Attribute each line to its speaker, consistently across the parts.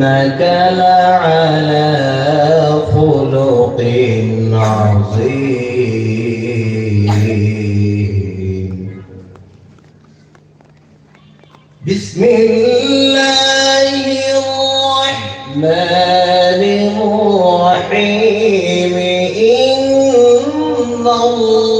Speaker 1: إنك لعلى خلق عظيم. بسم الله الرحمن الرحيم. إن الله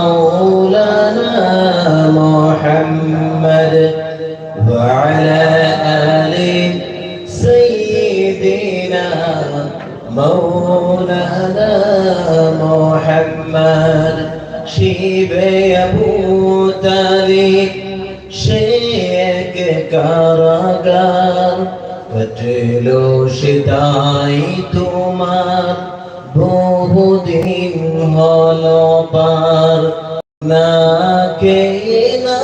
Speaker 1: مولانا محمد وعلى آل سيدنا مولانا محمد شيب أبو طالب শেখ কারাগার কটল সেটাই তোমার বহুদিন হলো পার। না কে না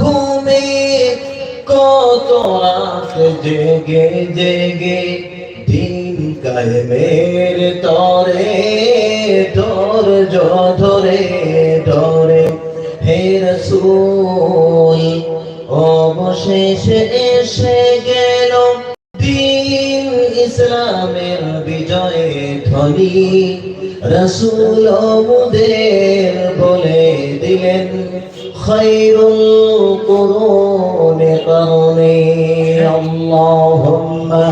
Speaker 1: ঘুমে, কত রাত জেগে জেগে দিন কায়েমের তরে তোর ধরে ধরে। হে রসুল, অবশেষে এসে ইসলামের বিজয়ে ধ্বনি রসুল মুদের বলে দিলেন খৈরুল কুরুন করুনি আল্লাহুম্মা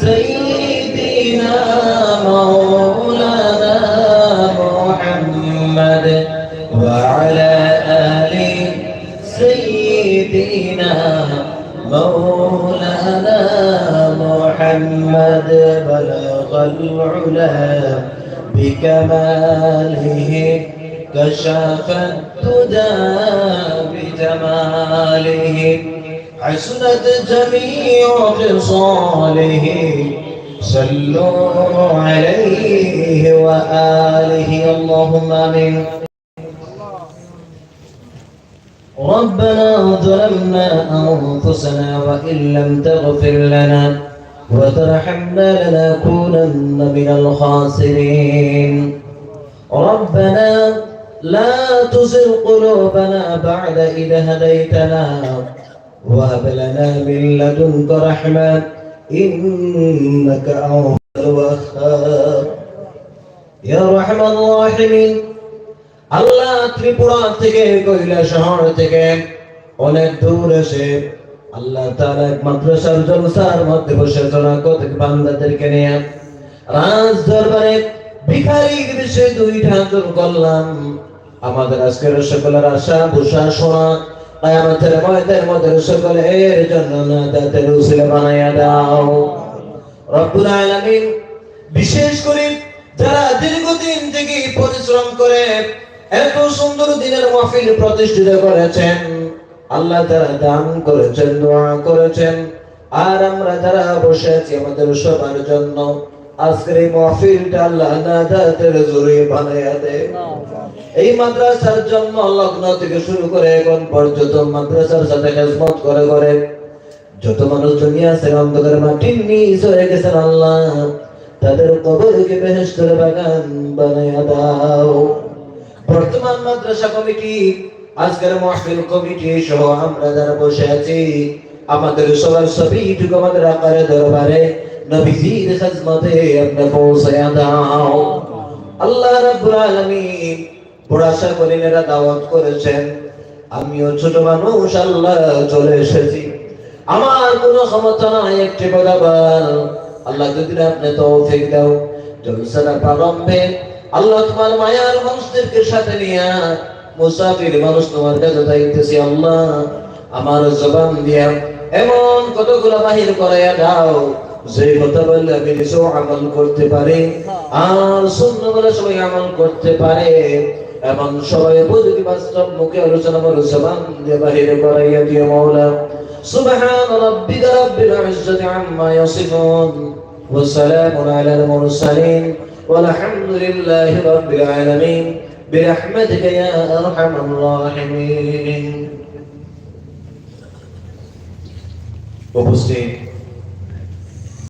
Speaker 1: সাইয়্যিদিনা মাওলানা محمد بلغ العلا بكماله كشف الدجى بجماله حسنت جميع خصاله صلوا عليه وآله. اللهم آمين. ربنا ظلمنا أنفسنا وإن لم تغفر لنا وترحمنا لنكونن من الخاسرين ربنا لا تزغ قلوبنا بعد إذا هديتنا وهب لنا من لدنك رحمة إنك أنت الوهاب يا رحم الراحمين আল্লাহ ত্রিপুরা থেকে কৈলা শহর থেকে অনেক দূর এসে আল্লাহ তাআলা এক মাদ্রাসার জলসার মধ্যে বসে জনা কত বান্দাদেরকে নিয়ে রাজ দরবারে ভিখারির দেশে দুইটা হাজর করলাম। আমাদের আজকের সকলের আশা ভূষা শোনা আয়ামতের ময়দের মধ্যে সকলের জন্য না দাতের উসিলে বানাইয়া দাও। রব্বুল আলামিন বিশেষ করে যারা দীর্ঘদিন থেকে পরিশ্রম করে এত সুন্দর দিনের মাহফিল প্রতিষ্ঠিত করেছেন আল্লাহ তারা দান করেছেন, দোয়া করেছেন। আর আমরা যারা বসে আছি আমাদের সবার জন্য, আজকের এই আল্লাহ জোরে বানাইয়া এই মাদ্রাসার লগ্ন থেকে শুরু করে এখন পর্যন্ত মাদ্রাসার সাথে করে করে। যত মানুষ দুনিয়া অন্ধকার মাটির নিচ হয়ে গেছেন আল্লাহ। তাদের কবরকে বেহেশতের বাগান বানাইয়া দাও। বর্তমান মাদ্রাসা কমিটি আজকের মাহফিল কমিটি সহ আমরা যারা বসে আছি, আমাদের সবার ছবিটুকু আমাদের আকারে দরবারে, নবীজির খেজমতে আমরা পৌঁছায়া দাও। আল্লাহ রাব্বুল আলামিন বড় আশা করেন এরা দাওয়াত করেছেন, আমিও ছোট মানুষ, আল্লাহ চলে এসেছি। আমার কোনো ক্ষমতা নাই একটি বদাবার আল্লাহ যদি আপনি তৌফিক দাও, জলসার প্রারম্ভে আল্লাহ তোমার মায়ার মানুষদেরকে সাথে নিয়ে মুসাফির মানুষ তোমার কাছে যাইতেছি আল্লাহ আমার জবান দিয়া এমন কতগুলো বাহির করাইয়া দাও যে কথা বললে আমি নিজেও আমল করতে পারি আর শূন্য বলে সবাই আমল করতে পারে এমন সবাই বুঝবি বাস্তব মুখে আলোচনা বলে জবান দিয়ে বাহিরে করাইয়া দিয়ে মৌলা سبحان ربك رب العزة عما يصفون وسلام على المرسلين والحمد لله رب العالمين برحمتك يا أرحم الراحمين. وبسين